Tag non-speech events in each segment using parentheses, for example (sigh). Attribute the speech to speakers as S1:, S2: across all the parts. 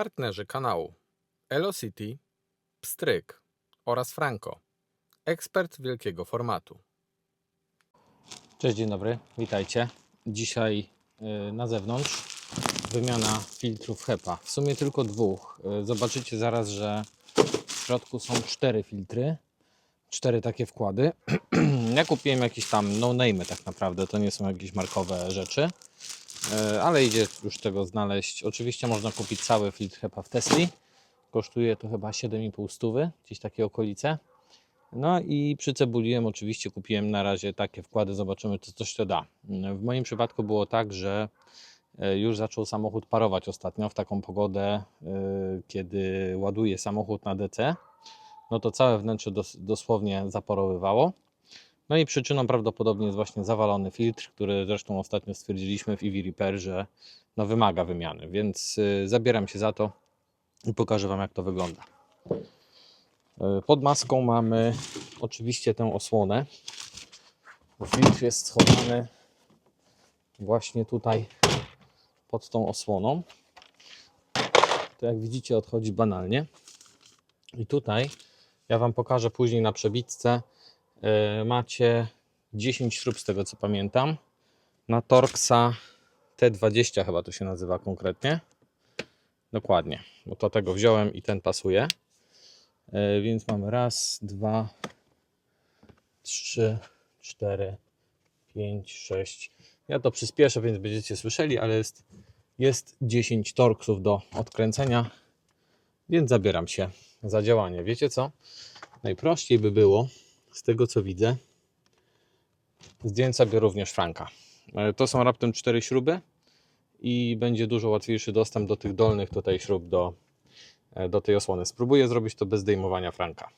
S1: Partnerzy kanału Elocity, Pstryk oraz Franco, ekspert wielkiego formatu.
S2: Cześć, dzień dobry, witajcie. Dzisiaj y, na zewnątrz wymiana filtrów HEPA. W sumie tylko dwóch. Y, Zobaczycie zaraz, że w środku są cztery filtry, cztery takie wkłady. (clears throat) Ja kupiłem jakieś tam no-name tak naprawdę, to nie są jakieś markowe rzeczy, ale idzie już tego znaleźć. Oczywiście można kupić cały filtr HEPA w Tesli. Kosztuje to chyba 7,5 stówy, gdzieś takie okolice. No i przycebuliłem, oczywiście kupiłem na razie takie wkłady, zobaczymy czy coś to da. W moim przypadku było tak, że e, już zaczął samochód parować ostatnio w taką pogodę, e, kiedy ładuje samochód na DC, no to całe wnętrze dos dosłownie zaporowywało. No i przyczyną prawdopodobnie jest właśnie zawalony filtr, który zresztą ostatnio stwierdziliśmy w EV Repair, że no wymaga wymiany, więc e, zabieram się za to i pokażę Wam jak to wygląda. E, Pod maską mamy oczywiście tę osłonę. Filtr jest schowany właśnie tutaj pod tą osłoną. To jak widzicie odchodzi banalnie. I tutaj ja Wam pokażę później na przebitce. E, Macie 10 śrub z tego co pamiętam. Na Torxa T20 chyba to się nazywa konkretnie. Dokładnie, bo to tego wziąłem i ten pasuje. E, Więc mamy raz, dwa, trzy, cztery, pięć, sześć. Ja to przyspieszę, więc będziecie słyszeli, ale jest, jest 10 torksów do odkręcenia, więc zabieram się za działanie. Wiecie co? Najprościej by było, z tego co widzę, zdjąć sobie również franka. E, To są raptem 4 śruby i będzie dużo łatwiejszy dostęp do tych dolnych tutaj śrub do, e, do tej osłony. Spróbuję zrobić to bez zdejmowania franka.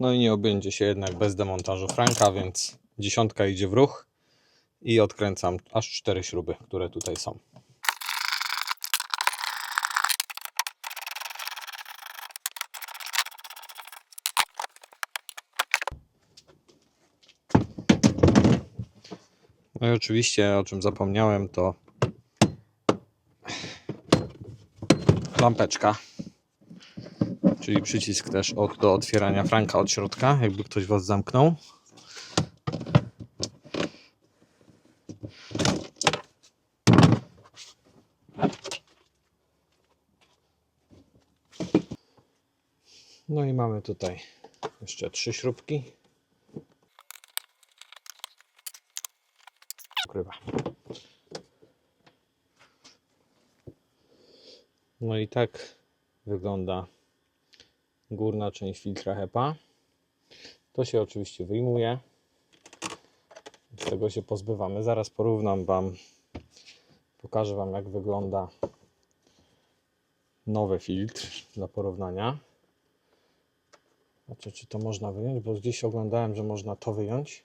S2: No i nie obędzie się jednak bez demontażu franka, więc dziesiątka idzie w ruch i odkręcam aż cztery śruby, które tutaj są. No i oczywiście, o czym zapomniałem, to lampeczka, czyli przycisk też od, do otwierania franka od środka, jakby ktoś Was zamknął. No i mamy tutaj jeszcze trzy śrubki. Ukrywa. No i tak wygląda górna część filtra HEPA. To się oczywiście wyjmuje. Z tego się pozbywamy. Zaraz porównam Wam, pokażę Wam jak wygląda nowy filtr dla porównania. Znaczy, czy to można wyjąć, bo gdzieś oglądałem, że można to wyjąć.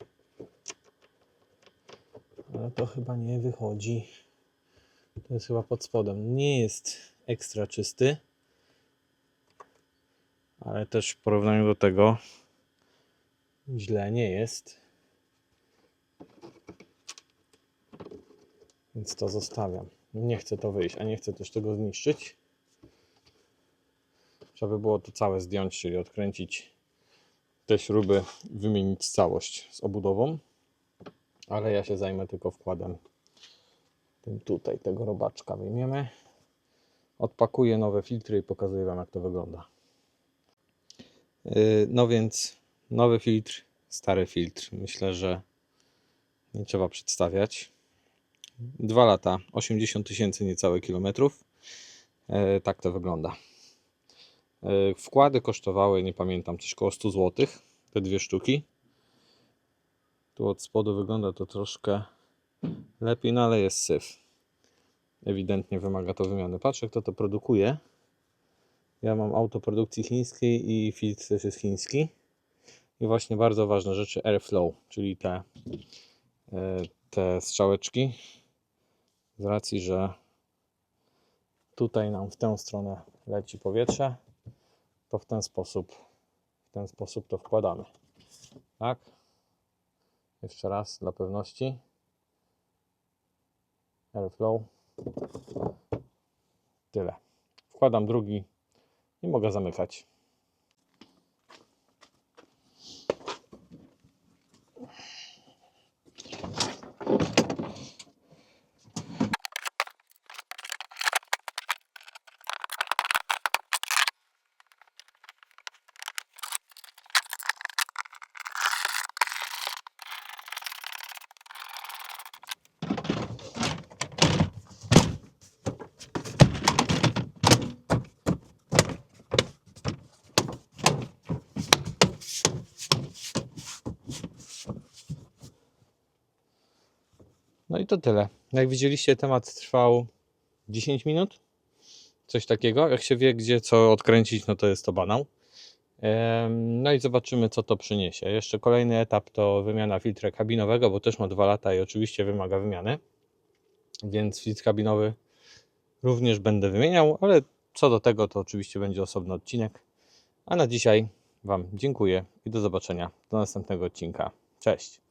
S2: Ale to chyba nie wychodzi. To jest chyba pod spodem. Nie jest ekstra czysty. Ale też w porównaniu do tego źle nie jest. Więc to zostawiam. Nie chcę to wyjść, a nie chcę też tego zniszczyć. Trzeba by było to całe zdjąć, czyli odkręcić te śruby, wymienić całość z obudową. Ale ja się zajmę tylko wkładem tym tutaj, tego robaczka wyjmiemy. Odpakuję nowe filtry i pokazuję Wam jak to wygląda. Yy, No więc nowy filtr, stary filtr. Myślę, że nie trzeba przedstawiać. Dwa lata, 80 tysięcy niecałe kilometrów. Yy, Tak to wygląda. Yy, Wkłady kosztowały, nie pamiętam, coś koło 100 zł. Te dwie sztuki. Tu od spodu wygląda to troszkę lepiej, no ale jest syf. Ewidentnie wymaga to wymiany. Patrzę, kto to produkuje. Ja mam auto produkcji chińskiej i filtr też jest chiński. I właśnie bardzo ważne rzeczy Airflow, czyli te e, te strzałeczki z racji, że tutaj nam w tę stronę leci powietrze, to w ten sposób w ten sposób to wkładamy. Tak? Jeszcze raz dla pewności. Airflow. Tyle. Wkładam drugi i mogę zamykać. To tyle. Jak widzieliście, temat trwał 10 minut. Coś takiego. Jak się wie, gdzie co odkręcić, no to jest to banał. No i zobaczymy, co to przyniesie. Jeszcze kolejny etap to wymiana filtra kabinowego, bo też ma 2 lata i oczywiście wymaga wymiany. Więc filtr kabinowy również będę wymieniał, ale co do tego, to oczywiście będzie osobny odcinek. A na dzisiaj Wam dziękuję i do zobaczenia do następnego odcinka. Cześć.